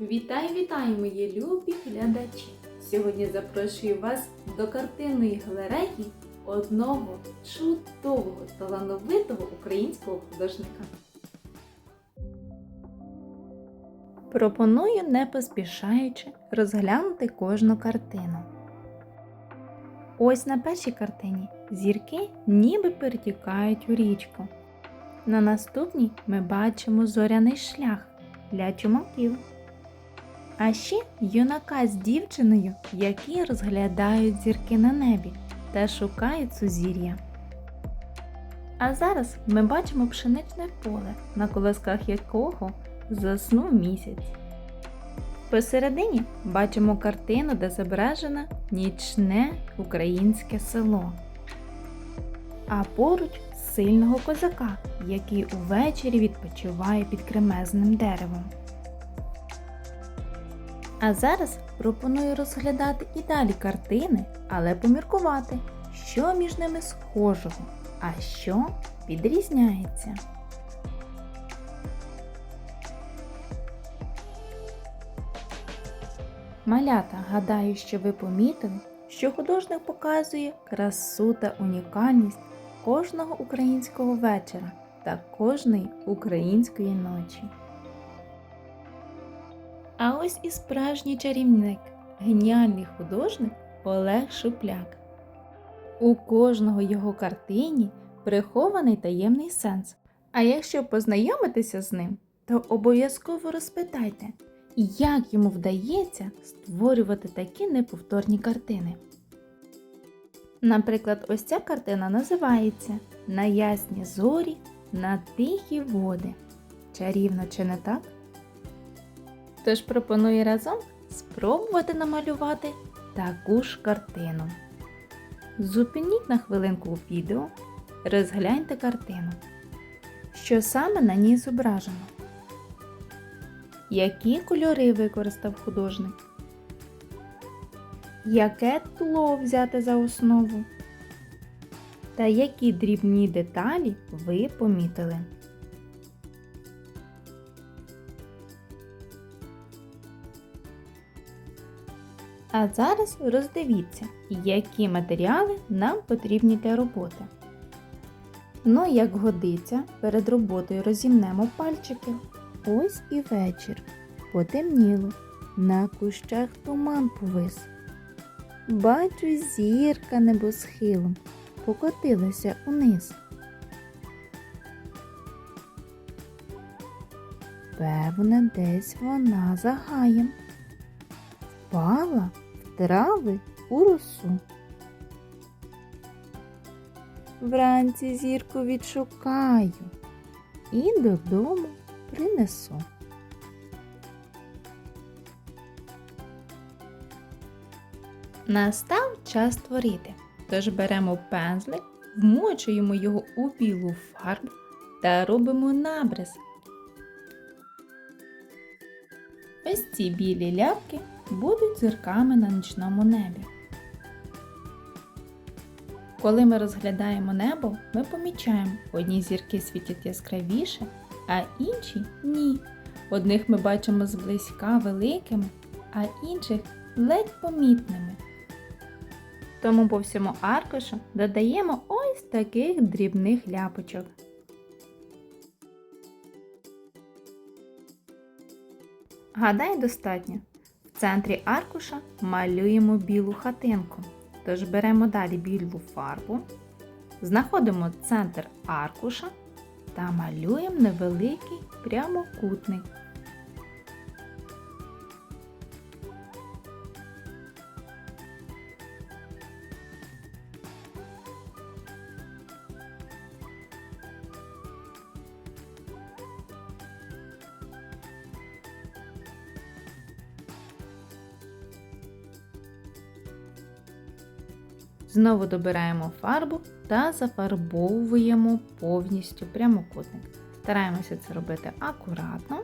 Вітаю, вітаю, мої любі глядачі! Сьогодні запрошую вас до картинної галереї одного чудового талановитого українського художника. Пропоную, не поспішаючи, розглянути кожну картину. Ось на першій картині зірки ніби перетікають у річку. На наступній ми бачимо зоряний шлях для чумаків. А ще юнака з дівчиною, які розглядають зірки на небі та шукають сузір'я. А зараз ми бачимо пшеничне поле, на колосках якого заснув місяць. Посередині бачимо картину, де зображено нічне українське село. А поруч сильного козака, який увечері відпочиває під кремезним деревом. А зараз пропоную розглядати і далі картини, але поміркувати, що між ними схожого, а що відрізняється. Малята, гадаю, що ви помітили, що художник показує красу та унікальність кожного українського вечора та кожної української ночі. А ось і справжній чарівник, геніальний художник Олег Шупляк. У кожного його картині прихований таємний сенс. А якщо познайомитися з ним, то обов'язково розпитайте, як йому вдається створювати такі неповторні картини. Наприклад, ось ця картина називається На ясні зорі, на тихі води. Чарівно чи не так? Тож пропоную разом спробувати намалювати таку ж картину. Зупиніть на хвилинку відео, розгляньте картину. Що саме на ній зображено? Які кольори використав художник? Яке тло взяти за основу? Та які дрібні деталі ви помітили? А зараз роздивіться, які матеріали нам потрібні для роботи. Ну, як годиться, перед роботою розімнемо пальчики. Ось і вечір. Потемніло. На кущах туман повис. Бачу, зірка небосхилом покотилася униз. Певне, десь вона за гаєм. Впала трави у росу. Вранці зірку відшукаю і додому принесу. Настав час творити, тож беремо пензлик, вмочуємо його у білу фарбу та робимо набрис. Ось ці білі ляпки будуть зірками на нічному небі. Коли ми розглядаємо небо, ми помічаємо, одні зірки світять яскравіше, а інші ні. Одних ми бачимо зблизька великими, а інших ледь помітними. Тому по всьому аркушу додаємо ось таких дрібних ляпочок. Гадай достатньо. Центрі аркуша малюємо білу хатинку. Тож беремо далі білу фарбу, знаходимо центр аркуша та малюємо невеликий прямокутник. Знову добираємо фарбу та зафарбовуємо повністю прямокутник. Стараємося це робити акуратно,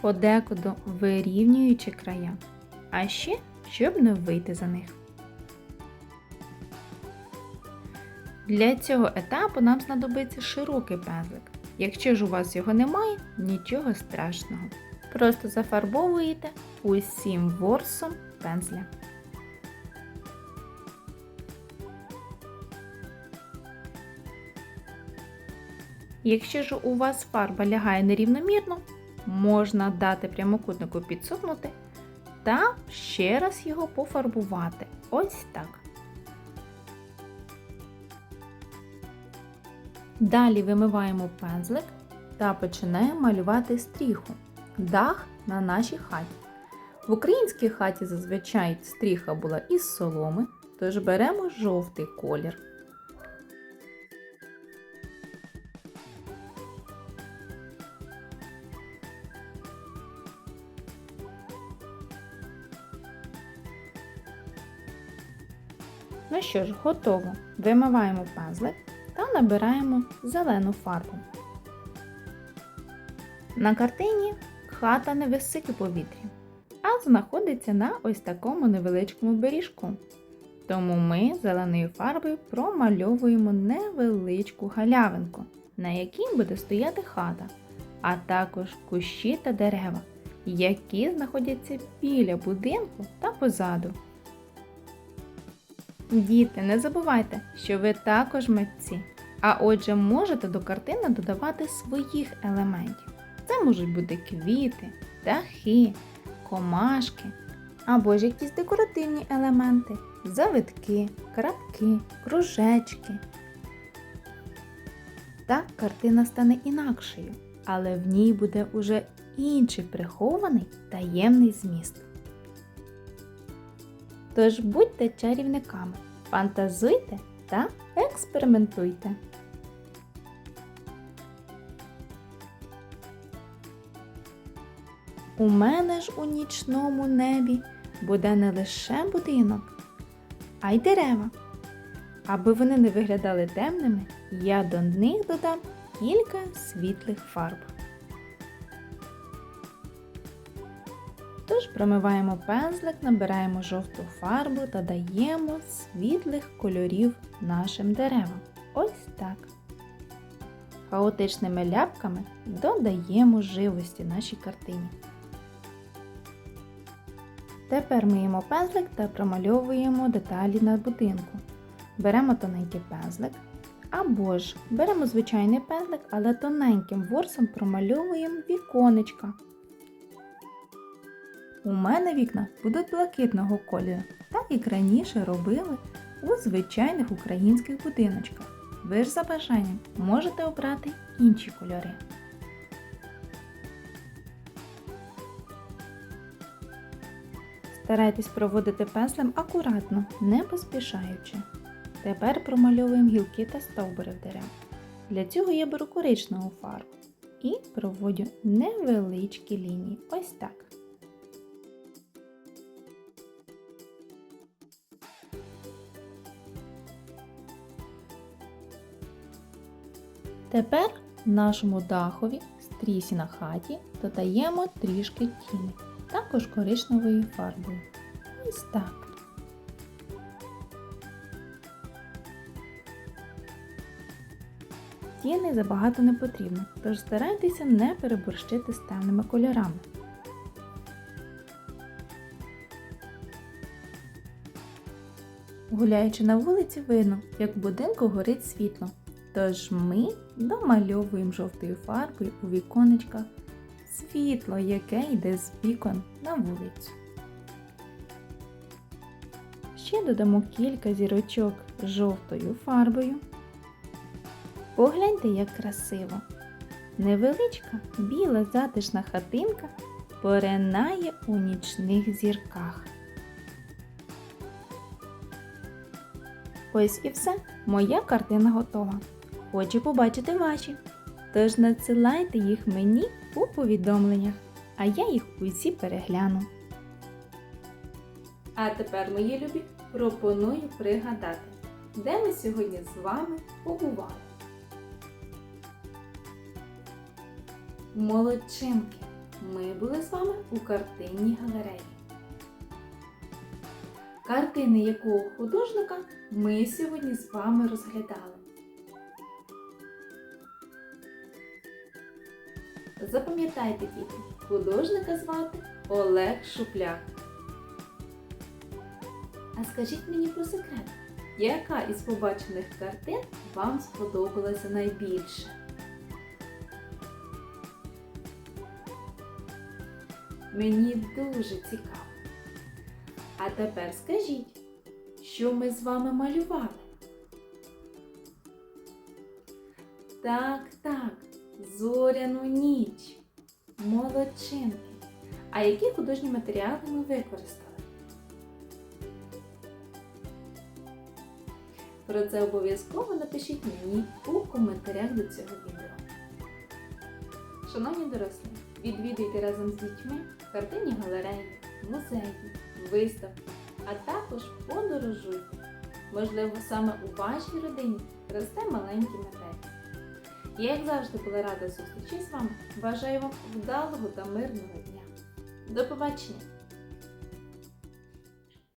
подекуди вирівнюючи края, а ще, щоб не вийти за них. Для цього етапу нам знадобиться широкий пензлик. Якщо ж у вас його немає, нічого страшного. просто зафарбовуєте усім ворсом пензля. Якщо ж у вас фарба лягає нерівномірно, можна дати прямокутнику підсохнути та ще раз його пофарбувати. Ось так. Далі вимиваємо пензлик та починаємо малювати стріху. Дах на нашій хаті. В українській хаті зазвичай стріха була із соломи, тож беремо жовтий колір. Ну що ж, готово. Вимиваємо пензлик та набираємо зелену фарбу. На картині хата не висить у повітрі, а знаходиться на ось такому невеличкому беріжку. Тому ми зеленою фарбою промальовуємо невеличку галявинку, на якій буде стояти хата, а також кущі та дерева, які знаходяться біля будинку та позаду. Діти, не забувайте, що ви також митці, а отже можете до картини додавати своїх елементів. Це можуть бути квіти, птахи, комашки або ж якісь декоративні елементи, завитки, крапки, кружечки. Так картина стане інакшою, але в ній буде уже інший прихований таємний зміст. Тож будьте чарівниками, фантазуйте та експериментуйте. У мене ж у нічному небі буде не лише будинок, а й дерева. Аби вони не виглядали темними, я до них додам кілька світлих фарб. Тож промиваємо пензлик, набираємо жовту фарбу та даємо світлих кольорів нашим деревам. Ось так. Хаотичними ляпками додаємо живості нашій картині. Тепер миємо пензлик та промальовуємо деталі на будинку. Беремо тоненький пензлик. Або ж беремо звичайний пензлик, але тоненьким ворсом промальовуємо віконечка. У мене вікна будуть блакитного кольору, так як раніше робили у звичайних українських будиночках. Ви ж за бажанням можете обрати інші кольори. Старайтесь проводити пензлем акуратно, не поспішаючи. Тепер промальовуємо гілки та стовбури в дерев. Для цього я беру коричневу фарбу і проводжу невеличкі лінії. Ось так. Тепер нашому дахові стрісі на хаті додаємо трішки тіни, також коричневою фарбою. Ось так. Тіни забагато не потрібно, тож старайтеся не переборщити з темними кольорами. Гуляючи на вулиці, видно, як в будинку горить світло. Тож ми домальовуємо жовтою фарбою у віконечках світло, яке йде з вікон на вулицю. Ще додамо кілька зірочок жовтою фарбою. Погляньте, як красиво! Невеличка біла затишна хатинка поринає у нічних зірках. Ось і все, моя картина готова. Хочу побачити ваші. Тож надсилайте їх мені у повідомленнях, а я їх усі перегляну. А тепер, мої любі, пропоную пригадати, де ми сьогодні з вами побували. Молодчинки! Ми були з вами у картинній галереї. Картини якого художника ми сьогодні з вами розглядали. Запам'ятайте, діти, Художника звати Олег Шупляк. А скажіть мені про секрет, яка із побачених картин вам сподобалася найбільше? Мені дуже цікаво. А тепер скажіть, що ми з вами малювали? Так, так, зоряну ніч. Молодчинки. А які художні матеріали ми використали? Про це обов'язково напишіть мені у коментарях до цього відео. Шановні дорослі, відвідуйте разом з дітьми картинні галереї, музеї, виставки, а також подорожуйте. Можливо, саме у вашій родині росте маленький метель. Я, як завжди, була рада зустрічі з вами. Бажаю вам вдалого та мирного дня. До побачення!